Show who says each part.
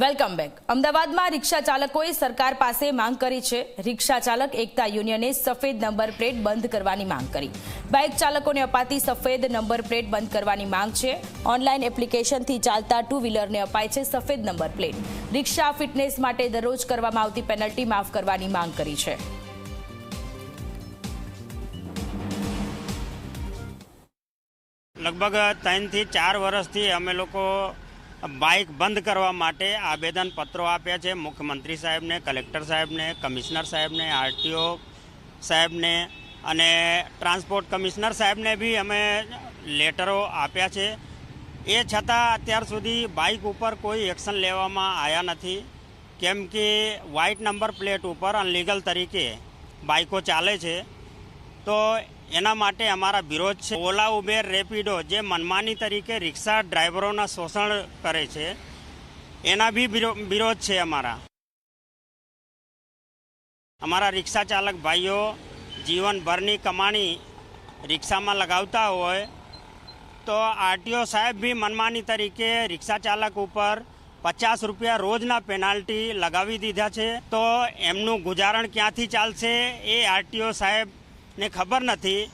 Speaker 1: Welcome back. અમદાવાદમાં રિક્ષા ચાલકોએ સરકાર પાસે માંગ કરી છે. રિક્ષા ચાલક એકતા યુનિયને સફેદ નંબર પ્લેટ બંધ કરવાની માંગ કરી. બાઇક ચાલકોને અપાતી સફેદ નંબર પ્લેટ બંધ કરવાની માંગ છે. ઓનલાઈન એપ્લિકેશનથી ચાલતા ટુ વ્હીલરને અપાય છે સફેદ નંબર પ્લેટ. રિક્ષા ફિટનેસ માટે દરરોજ કરવામાં આવતી પેનલ્ટી માફ કરવાની માંગ કરી છે.
Speaker 2: લગભગ ત્રણથી ચાર વર્ષથી અમે લોકો બાઇક બંધ કરવા માટે આવેદન પત્રો આપ્યા છે. મુખ્યમંત્રી સાહેબને, કલેક્ટર સાહેબને, કમિશનર સાહેબને, આરટીઓ સાહેબને અને ટ્રાન્સપોર્ટ કમિશનર સાહેબને બી અમે લેટરો આપ્યા છે. એ છતાં અત્યાર સુધી બાઇક ઉપર કોઈ એક્શન લેવામાં આવ્યા નથી. કેમ કે વ્હાઇટ નંબર પ્લેટ ઉપર અનલીગલ તરીકે બાઇકો ચાલે છે. તો એના માટે અમારા વિરોધ છે. ઓલા ઉબેર રેપિડો જે મનમાની તરીકે રિક્ષા ડ્રાઈવરોના શોષણ કરે છે, એના બી વિરો- વિરોધ છે અમારા. અમારા રિક્ષા ચાલક ભાઈઓ જીવનભરની કમાણી રિક્ષામાં લગાવતા હોય, તો આરટીઓ સાહેબ બી મનમાની તરીકે રિક્ષા ચાલક ઉપર પચાસ રૂપિયા રોજના પેનાલ્ટી લગાવી દીધા છે. તો એમનું ગુજારણ ક્યાંથી ચાલશે એ આરટીઓ સાહેબને ખબર નથી